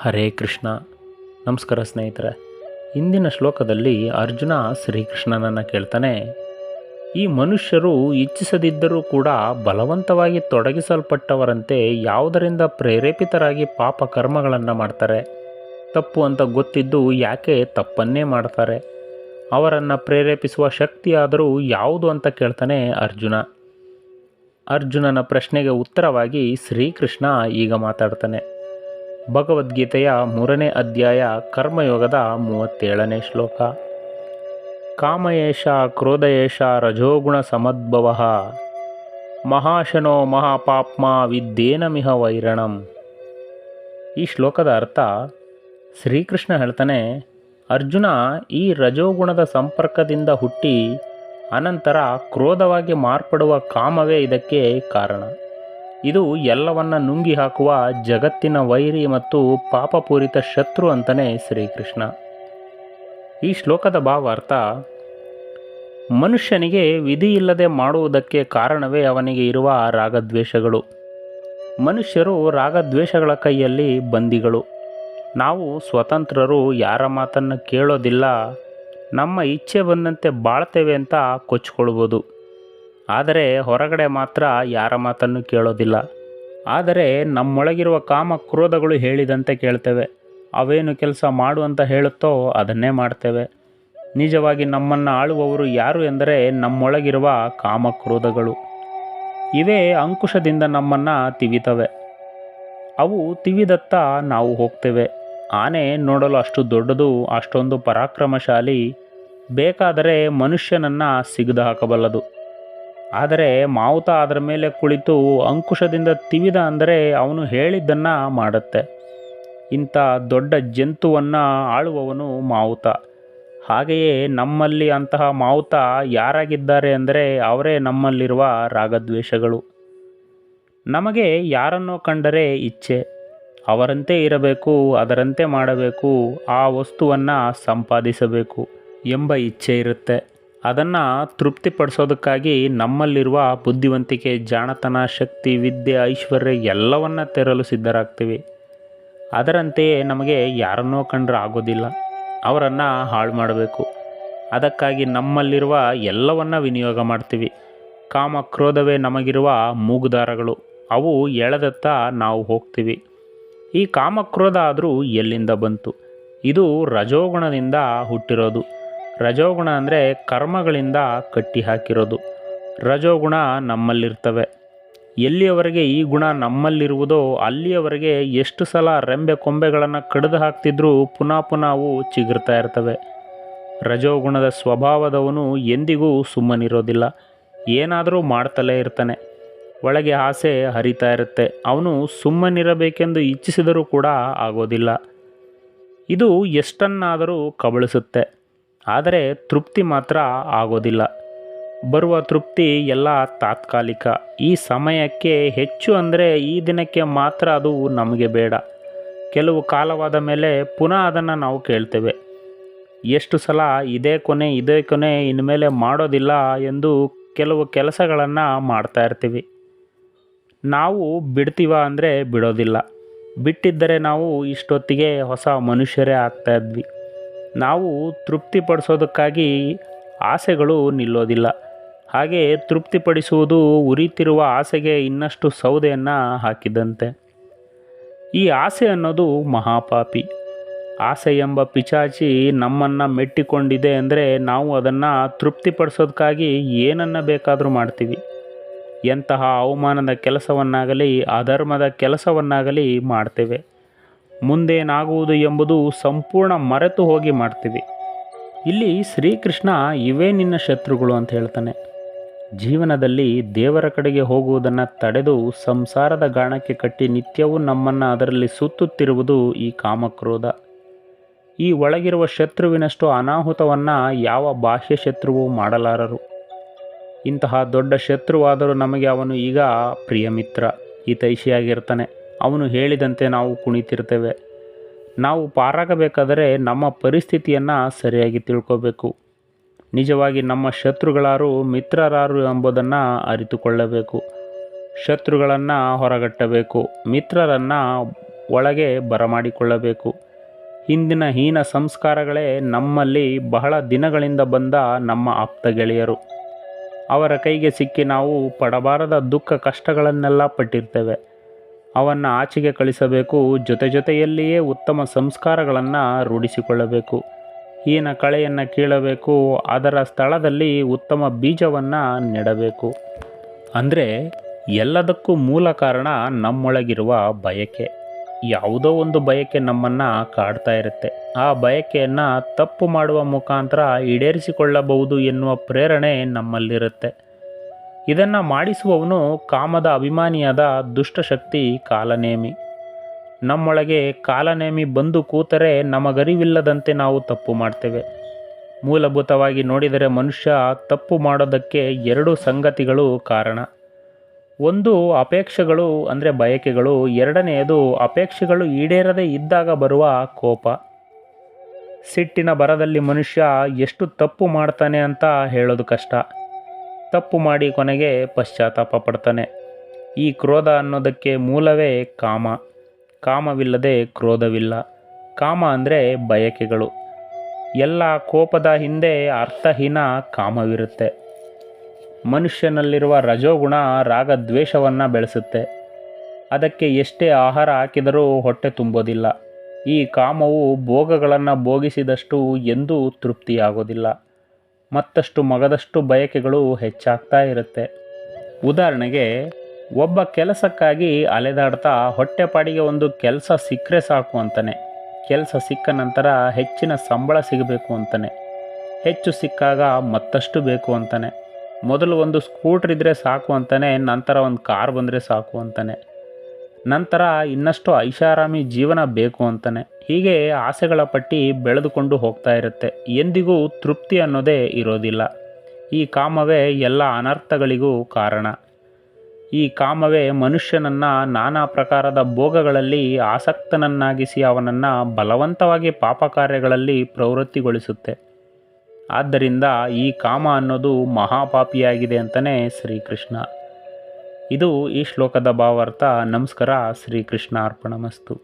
ಹರೇ ಕೃಷ್ಣ. ನಮಸ್ಕಾರ ಸ್ನೇಹಿತರೆ. ಇಂದಿನ ಶ್ಲೋಕದಲ್ಲಿ ಅರ್ಜುನ ಶ್ರೀಕೃಷ್ಣನನ್ನು ಕೇಳ್ತಾನೆ. ಈ ಮನುಷ್ಯರು ಇಚ್ಛಿಸದಿದ್ದರೂ ಕೂಡ ಬಲವಂತವಾಗಿ ತೊಡಗಿಸಲ್ಪಟ್ಟವರಂತೆ ಯಾವುದರಿಂದ ಪ್ರೇರೇಪಿತರಾಗಿ ಪಾಪ ಕರ್ಮಗಳನ್ನು ಮಾಡ್ತಾರೆ. ತಪ್ಪು ಅಂತ ಗೊತ್ತಿದ್ದು ಯಾಕೆ ತಪ್ಪನ್ನೇ ಮಾಡ್ತಾರೆ. ಅವರನ್ನು ಪ್ರೇರೇಪಿಸುವ ಶಕ್ತಿಯಾದರೂ ಯಾವುದು ಅಂತ ಕೇಳ್ತಾನೆ ಅರ್ಜುನ. ಅರ್ಜುನನ ಪ್ರಶ್ನೆಗೆ ಉತ್ತರವಾಗಿ ಶ್ರೀಕೃಷ್ಣ ಈಗ ಮಾತಾಡ್ತಾನೆ. ಭಗವದ್ಗೀತೆಯ ಮೂರನೇ ಅಧ್ಯಾಯ ಕರ್ಮಯೋಗದ ಮೂವತ್ತೇಳನೇ ಶ್ಲೋಕ. ಕಾಮಯೇಷ ಕ್ರೋಧಯೇಷ ರಜೋಗುಣ ಸಮದ್ಭವ. ಮಹಾಶನೋ ಮಹಾಪಾಪ್ಮ ವಿದ್ಯೇನಮಿಹ ವೈರಣಂ. ಈ ಶ್ಲೋಕದ ಅರ್ಥ ಶ್ರೀಕೃಷ್ಣ ಹೇಳ್ತಾನೆ, ಅರ್ಜುನ ಈ ರಜೋಗುಣದ ಸಂಪರ್ಕದಿಂದ ಹುಟ್ಟಿ ಅನಂತರ ಕ್ರೋಧವಾಗಿ ಮಾರ್ಪಡುವ ಕಾಮವೇ ಇದಕ್ಕೆ ಕಾರಣ. ಇದು ಎಲ್ಲವನ್ನ ನುಂಗಿ ಹಾಕುವ ಜಗತ್ತಿನ ವೈರಿ ಮತ್ತು ಪಾಪಪೂರಿತ ಶತ್ರು ಅಂತಲೇ ಶ್ರೀಕೃಷ್ಣ. ಈ ಶ್ಲೋಕದ ಭಾವಾರ್ಥ, ಮನುಷ್ಯನಿಗೆ ವಿಧಿ ಇಲ್ಲದೆ ಮಾಡುವುದಕ್ಕೆ ಕಾರಣವೇ ಅವನಿಗೆ ಇರುವ ರಾಗದ್ವೇಷಗಳು. ಮನುಷ್ಯರು ರಾಗದ್ವೇಷಗಳ ಕೈಯಲ್ಲಿ ಬಂದಿಗಳು. ನಾವು ಸ್ವತಂತ್ರರು ಯಾರ ಮಾತನ್ನು ಕೇಳೋದಿಲ್ಲ, ನಮ್ಮ ಇಚ್ಛೆ ಬಂದಂತೆ ಬಾಳ್ತೇವೆ ಅಂತ ಕೊಚ್ಕೊಳ್ಬೋದು. ಆದರೆ ಹೊರಗಡೆ ಮಾತ್ರ ಯಾರ ಮಾತನ್ನು ಕೇಳೋದಿಲ್ಲ. ಆದರೆ ನಮ್ಮೊಳಗಿರುವ ಕಾಮ ಕ್ರೋಧಗಳು ಹೇಳಿದಂತೆ ಕೇಳ್ತೇವೆ. ಅವೇನು ಕೆಲಸ ಮಾಡು ಅಂತ ಹೇಳುತ್ತೋ ಅದನ್ನೇ ಮಾಡ್ತೇವೆ. ನಿಜವಾಗಿ ನಮ್ಮನ್ನು ಆಳುವವರು ಯಾರು ಎಂದರೆ ನಮ್ಮೊಳಗಿರುವ ಕಾಮಕ್ರೋಧಗಳು ಇವೇ ಅಂಕುಶದಿಂದ ನಮ್ಮನ್ನು ತಿವಿತವೆ. ಅವು ತಿವಿದತ್ತ ನಾವು ಹೋಗ್ತೇವೆ. ಆನೆ ನೋಡಲು ಅಷ್ಟು ದೊಡ್ಡದು, ಅಷ್ಟೊಂದು ಪರಾಕ್ರಮಶಾಲಿ, ಬೇಕಾದರೆ ಮನುಷ್ಯನನ್ನು ಸಿಗದು ಹಾಕಬಲ್ಲದು. ಆದರೆ ಮಾವುತ ಅದರ ಮೇಲೆ ಕುಳಿತು ಅಂಕುಶದಿಂದ ತಿವಿದ ಅಂದರೆ ಅವನು ಹೇಳಿದ್ದನ್ನು ಮಾಡುತ್ತೆ. ಇಂಥ ದೊಡ್ಡ ಜಂತುವನ್ನು ಆಳುವವನು ಮಾವುತ. ಹಾಗೆಯೇ ನಮ್ಮಲ್ಲಿ ಅಂತಹ ಮಾವುತ ಯಾರಾಗಿದ್ದಾರೆ ಅಂದರೆ ಅವರೇ ನಮ್ಮಲ್ಲಿರುವ ರಾಗದ್ವೇಷಗಳು. ನಮಗೆ ಯಾರನ್ನು ಕಂಡರೆ ಇಚ್ಛೆ. ಅವರಂತೆ ಇರಬೇಕು, ಅದರಂತೆ ಮಾಡಬೇಕು, ಆ ವಸ್ತುವನ್ನು ಸಂಪಾದಿಸಬೇಕು ಎಂಬ ಇಚ್ಛೆ ಇರುತ್ತೆ. ಅದನ್ನು ತೃಪ್ತಿಪಡಿಸೋದಕ್ಕಾಗಿ ನಮ್ಮಲ್ಲಿರುವ ಬುದ್ಧಿವಂತಿಕೆ, ಜಾಣತನ, ಶಕ್ತಿ, ವಿದ್ಯೆ, ಐಶ್ವರ್ಯ ಎಲ್ಲವನ್ನ ತೆರಲು ಸಿದ್ಧರಾಗ್ತೀವಿ. ಅದರಂತೆಯೇ ನಮಗೆ ಯಾರನ್ನೋ ಕಂಡ್ರೆ ಆಗೋದಿಲ್ಲ. ಅವರನ್ನು ಹಾಳು ಮಾಡಬೇಕು. ಅದಕ್ಕಾಗಿ ನಮ್ಮಲ್ಲಿರುವ ಎಲ್ಲವನ್ನು ವಿನಿಯೋಗ ಮಾಡ್ತೀವಿ. ಕಾಮ ಕ್ರೋಧವೇ ನಮಗಿರುವ ಮೂಗುದಾರಗಳು. ಅವು ಎಳೆದತ್ತ ನಾವು ಹೋಗ್ತೀವಿ. ಈ ಕಾಮಕ್ರೋಧ ಆದರೂ ಎಲ್ಲಿಂದ ಬಂತು? ಇದು ರಜೋಗುಣದಿಂದ ಹುಟ್ಟಿರೋದು. ರಜೋಗುಣ ಅಂದರೆ ಕರ್ಮಗಳಿಂದ ಕಟ್ಟಿ ಹಾಕಿರೋದು ರಜೋಗುಣ ನಮ್ಮಲ್ಲಿರ್ತವೆ. ಎಲ್ಲಿಯವರೆಗೆ ಈ ಗುಣ ನಮ್ಮಲ್ಲಿರುವುದೋ ಅಲ್ಲಿಯವರೆಗೆ ಎಷ್ಟು ಸಲ ರೆಂಬೆ ಕೊಂಬೆಗಳನ್ನು ಕಡಿದು ಹಾಕ್ತಿದ್ರೂ ಪುನಃ ಪುನಃ ಅವು ಚಿಗುರ್ತಾ ಇರ್ತವೆ. ರಜೋಗುಣದ ಸ್ವಭಾವದವನು ಎಂದಿಗೂ ಸುಮ್ಮನಿರೋದಿಲ್ಲ. ಏನಾದರೂ ಮಾಡ್ತಲೇ ಇರ್ತಾನೆ. ಒಳಗೆ ಆಸೆ ಹರಿತಾ ಇರುತ್ತೆ. ಅವನು ಸುಮ್ಮನಿರಬೇಕೆಂದು ಇಚ್ಛಿಸಿದರೂ ಕೂಡ ಆಗೋದಿಲ್ಲ. ಇದು ಎಷ್ಟನ್ನಾದರೂ ಕಬಳಿಸುತ್ತೆ. ಆದರೆ ತೃಪ್ತಿ ಮಾತ್ರ ಆಗೋದಿಲ್ಲ. ಬರುವ ತೃಪ್ತಿ ಎಲ್ಲ ತಾತ್ಕಾಲಿಕ. ಈ ಸಮಯಕ್ಕೆ ಹೆಚ್ಚು ಅಂದರೆ ಈ ದಿನಕ್ಕೆ ಮಾತ್ರ ಅದು ನಮಗೆ ಬೇಡ. ಕೆಲವು ಕಾಲವಾದ ಮೇಲೆ ಪುನಃ ಅದನ್ನು ನಾವು ಕೇಳ್ತೇವೆ. ಎಷ್ಟು ಸಲ ಇದೇ ಕೊನೆ ಇದೇ ಕೊನೆ ಇನ್ಮೇಲೆ ಮಾಡೋದಿಲ್ಲ ಎಂದು ಕೆಲವು ಕೆಲಸಗಳನ್ನು ಮಾಡ್ತಾ ಇರ್ತೀವಿ. ನಾವು ಬಿಡ್ತೀವ ಅಂದರೆ ಬಿಡೋದಿಲ್ಲ. ಬಿಟ್ಟಿದ್ದರೆ ನಾವು ಇಷ್ಟೊತ್ತಿಗೆ ಹೊಸ ಮನುಷ್ಯರೇ ಆಗ್ತಾ ಇದ್ವಿ. ನಾವು ತೃಪ್ತಿಪಡಿಸೋದಕ್ಕಾಗಿ ಆಸೆಗಳು ನಿಲ್ಲೋದಿಲ್ಲ. ಹಾಗೆ ತೃಪ್ತಿಪಡಿಸುವುದು ಉರಿತಿರುವ ಆಸೆಗೆ ಇನ್ನಷ್ಟು ಸೌದೆಯನ್ನು ಹಾಕಿದಂತೆ. ಈ ಆಸೆ ಅನ್ನೋದು ಮಹಾಪಾಪಿ. ಆಸೆ ಎಂಬ ಪಿಚಾಚಿ ನಮ್ಮನ್ನು ಮೆಟ್ಟಿಕೊಂಡಿದೆ ಅಂದರೆ ನಾವು ಅದನ್ನು ತೃಪ್ತಿಪಡಿಸೋದಕ್ಕಾಗಿ ಏನನ್ನು ಬೇಕಾದರೂ ಮಾಡ್ತೀವಿ. ಎಂತಹ ಅವಮಾನದ ಕೆಲಸವನ್ನಾಗಲಿ, ಅಧರ್ಮದ ಕೆಲಸವನ್ನಾಗಲಿ ಮಾಡ್ತೇವೆ. ಮುಂದೇನಾಗುವುದು ಎಂಬುದು ಸಂಪೂರ್ಣ ಮರೆತು ಹೋಗಿ ಮಾಡ್ತೀವಿ. ಇಲ್ಲಿ ಶ್ರೀಕೃಷ್ಣ ಇವೇ ನಿನ್ನ ಶತ್ರುಗಳು ಅಂತ ಹೇಳ್ತಾನೆ. ಜೀವನದಲ್ಲಿ ದೇವರ ಕಡೆಗೆ ಹೋಗುವುದನ್ನು ತಡೆದು ಸಂಸಾರದ ಗಾಣಕ್ಕೆ ಕಟ್ಟಿ ನಿತ್ಯವೂ ನಮ್ಮನ್ನು ಅದರಲ್ಲಿ ಸುತ್ತುತ್ತಿರುವುದು ಈ ಕಾಮಕ್ರೋಧ. ಈ ಒಳಗಿರುವ ಶತ್ರುವಿನಷ್ಟು ಅನಾಹುತವನ್ನು ಯಾವ ಬಾಹ್ಯ ಶತ್ರುವೂ ಮಾಡಲಾರರು. ಇಂತಹ ದೊಡ್ಡ ಶತ್ರುವಾದರೂ ನಮಗೆ ಅವನು ಈಗ ಪ್ರಿಯ ಮಿತ್ರ ಹಿತೈಷಿಯಾಗಿರ್ತಾನೆ. ಅವನು ಹೇಳಿದಂತೆ ನಾವು ಕುಣಿತಿರ್ತೇವೆ. ನಾವು ಪಾರಾಗಬೇಕಾದರೆ ನಮ್ಮ ಪರಿಸ್ಥಿತಿಯನ್ನು ಸರಿಯಾಗಿ ತಿಳ್ಕೋಬೇಕು. ನಿಜವಾಗಿ ನಮ್ಮ ಶತ್ರುಗಳಾರು ಮಿತ್ರರಾರು ಎಂಬುದನ್ನು ಅರಿತುಕೊಳ್ಳಬೇಕು. ಶತ್ರುಗಳನ್ನು ಹೊರಗಟ್ಟಬೇಕು. ಮಿತ್ರರನ್ನು ಒಳಗೆ ಬರಮಾಡಿಕೊಳ್ಳಬೇಕು. ಹಿಂದಿನ ಹೀನ ಸಂಸ್ಕಾರಗಳೇ ನಮ್ಮಲ್ಲಿ ಬಹಳ ದಿನಗಳಿಂದ ಬಂದ ನಮ್ಮ ಆಪ್ತ ಗೆಳೆಯರು. ಅವರ ಕೈಗೆ ಸಿಕ್ಕಿ ನಾವು ಪಡಬಾರದ ದುಃಖ ಕಷ್ಟಗಳನ್ನೆಲ್ಲ ಪಟ್ಟಿರ್ತೇವೆ. ಅವನ್ನು ಆಚೆಗೆ ಕಳಿಸಬೇಕು, ಜೊತೆ ಜೊತೆಯಲ್ಲಿಯೇ ಉತ್ತಮ ಸಂಸ್ಕಾರಗಳನ್ನು ರೂಢಿಸಿಕೊಳ್ಳಬೇಕು. ಏನ ಕಳೆಯನ್ನು ಕೀಳಬೇಕು, ಅದರ ಸ್ಥಳದಲ್ಲಿ ಉತ್ತಮ ಬೀಜವನ್ನು ನೆಡಬೇಕು. ಅಂದರೆ ಎಲ್ಲದಕ್ಕೂ ಮೂಲ ಕಾರಣ ನಮ್ಮೊಳಗಿರುವ ಬಯಕೆ. ಯಾವುದೋ ಒಂದು ಬಯಕೆ ನಮ್ಮನ್ನು ಕಾಡ್ತಾ ಇರುತ್ತೆ. ಆ ಬಯಕೆಯನ್ನು ತಪ್ಪು ಮಾಡುವ ಮುಖಾಂತರ ಈಡೇರಿಸಿಕೊಳ್ಳಬಹುದು ಎನ್ನುವ ಪ್ರೇರಣೆ ನಮ್ಮಲ್ಲಿರುತ್ತೆ. ಇದನ್ನು ಮಾಡಿಸುವವನು ಕಾಮದ ಅಭಿಮಾನಿಯಾದ ದುಷ್ಟಶಕ್ತಿ ಕಾಲನೇಮಿ. ನಮ್ಮೊಳಗೆ ಕಾಲನೇಮಿ ಬಂದು ಕೂತರೆ ನಮಗರಿವಿಲ್ಲದಂತೆ ನಾವು ತಪ್ಪು ಮಾಡ್ತೇವೆ. ಮೂಲಭೂತವಾಗಿ ನೋಡಿದರೆ ಮನುಷ್ಯ ತಪ್ಪು ಮಾಡೋದಕ್ಕೆ ಎರಡು ಸಂಗತಿಗಳು ಕಾರಣ. ಒಂದು ಅಪೇಕ್ಷೆಗಳು, ಅಂದರೆ ಬಯಕೆಗಳು. ಎರಡನೆಯದು ಅಪೇಕ್ಷೆಗಳು ಈಡೇರದೇ ಇದ್ದಾಗ ಬರುವ ಕೋಪ. ಸಿಟ್ಟಿನ ಬರದಲ್ಲಿ ಮನುಷ್ಯ ಎಷ್ಟು ತಪ್ಪು ಮಾಡ್ತಾನೆ ಅಂತ ಹೇಳೋದು ಕಷ್ಟ. ತಪ್ಪು ಮಾಡಿ ಕೊನೆಗೆ ಪಶ್ಚಾತ್ತಾಪ ಪಡ್ತಾನೆ. ಈ ಕ್ರೋಧ ಅನ್ನೋದಕ್ಕೆ ಮೂಲವೇ ಕಾಮ. ಕಾಮವಿಲ್ಲದೆ ಕ್ರೋಧವಿಲ್ಲ. ಕಾಮ ಅಂದರೆ ಬಯಕೆಗಳು. ಎಲ್ಲ ಕೋಪದ ಹಿಂದೆ ಅರ್ಥಹೀನ ಕಾಮವಿರುತ್ತೆ. ಮನುಷ್ಯನಲ್ಲಿರುವ ರಜೋಗುಣ ರಾಗದ್ವೇಷವನ್ನು ಬೆಳೆಸುತ್ತೆ. ಅದಕ್ಕೆ ಎಷ್ಟೇ ಆಹಾರ ಹಾಕಿದರೂ ಹೊಟ್ಟೆ ತುಂಬೋದಿಲ್ಲ. ಈ ಕಾಮವು ಭೋಗಗಳನ್ನು ಭೋಗಿಸಿದಷ್ಟು ಎಂದೂ ತೃಪ್ತಿಯಾಗೋದಿಲ್ಲ. ಮತ್ತಷ್ಟು ಮಗದಷ್ಟು ಬಯಕೆಗಳು ಹೆಚ್ಚಾಗ್ತಾ ಇರುತ್ತೆ. ಉದಾಹರಣೆಗೆ, ಒಬ್ಬ ಕೆಲಸಕ್ಕಾಗಿ ಅಲೆದಾಡ್ತಾ ಹೊಟ್ಟೆಪಾಡಿಗೆ ಒಂದು ಕೆಲಸ ಸಿಕ್ಕರೆ ಸಾಕು ಅಂತಾನೆ. ಕೆಲಸ ಸಿಕ್ಕ ನಂತರ ಹೆಚ್ಚಿನ ಸಂಬಳ ಸಿಗಬೇಕು ಅಂತಾನೆ. ಹೆಚ್ಚು ಸಿಕ್ಕಾಗ ಮತ್ತಷ್ಟು ಬೇಕು ಅಂತಾನೆ. ಮೊದಲು ಒಂದು ಸ್ಕೂಟ್ರ್ ಇದ್ದರೆ ಸಾಕು ಅಂತಾನೆ, ನಂತರ ಒಂದು ಕಾರ್ ಬಂದರೆ ಸಾಕು ಅಂತಾನೆ. ನಂತರ ಇನ್ನಷ್ಟು ಐಷಾರಾಮಿ ಜೀವನ ಬೇಕು ಅಂತಾನೆ. ಹೀಗೆ ಆಸೆಗಳ ಪಟ್ಟಿ ಬೆಳೆದುಕೊಂಡು ಹೋಗ್ತಾ ಇರುತ್ತೆ. ಎಂದಿಗೂ ತೃಪ್ತಿ ಅನ್ನೋದೇ ಇರೋದಿಲ್ಲ. ಈ ಕಾಮವೇ ಎಲ್ಲ ಅನರ್ಥಗಳಿಗೂ ಕಾರಣ. ಈ ಕಾಮವೇ ಮನುಷ್ಯನನ್ನು ನಾನಾ ಪ್ರಕಾರದ ಭೋಗಗಳಲ್ಲಿ ಆಸಕ್ತನನ್ನಾಗಿಸಿ ಅವನನ್ನು ಬಲವಂತವಾಗಿ ಪಾಪ ಕಾರ್ಯಗಳಲ್ಲಿ ಪ್ರವೃತ್ತಿಗೊಳಿಸುತ್ತೆ. ಆದ್ದರಿಂದ ಈ ಕಾಮ ಅನ್ನೋದು ಮಹಾಪಾಪಿಯಾಗಿದೆ ಅಂತಲೇ ಶ್ರೀಕೃಷ್ಣ. ಇದು ಈ ಶ್ಲೋಕದ ಭಾವಾರ್ಥ ನಮಸ್ಕಾರ ಶ್ರೀಕೃಷ್ಣ ಅರ್ಪಣಮಸ್ತು